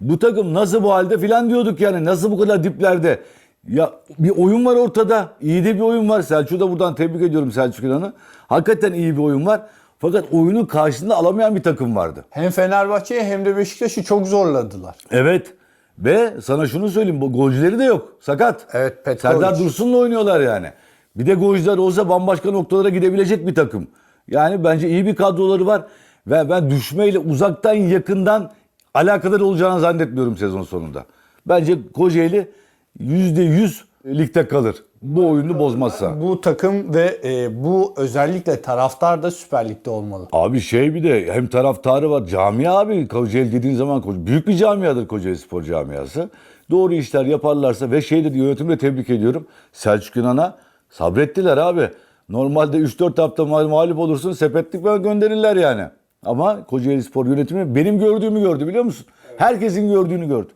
Bu takım nasıl bu halde filan diyorduk yani. Nasıl bu kadar diplerde? Ya bir oyun var ortada. İyi de bir oyun var. Selçuk'u da buradan tebrik ediyorum Selçuk İnan'ı. Hakikaten iyi bir oyun var. Fakat oyunun karşılığında alamayan bir takım vardı. Hem Fenerbahçe'yi hem de Beşiktaş'ı çok zorladılar. Evet. Ve sana şunu söyleyeyim. Bu golcüleri de yok. Sakat. Evet, Petkovic. Serdar Dursun'la oynuyorlar yani. Bir de golcüler olsa bambaşka noktalara gidebilecek bir takım. Yani bence iyi bir kadroları var. Ve ben düşmeyle uzaktan yakından alakaları olacağını zannetmiyorum sezon sonunda. Bence Kocaeli %100 ligde kalır. Bu oyunu bozmazsa. Bu takım ve e, bu özellikle taraftar da Süper Lig'de olmalı. Abi şey bir de hem taraftarı var. Camia abi Kocaeli dediğin zaman büyük bir camiadır Kocaeli Spor camiası. Doğru işler yaparlarsa ve şey dedi yönetimi de tebrik ediyorum. Selçuk İnan'a sabrettiler abi. Normalde 3-4 hafta mağ- mağlup olursun sepetlik gönderirler yani. Ama Kocaeli Spor yönetimi benim gördüğümü gördü biliyor musun? Herkesin gördüğünü gördü.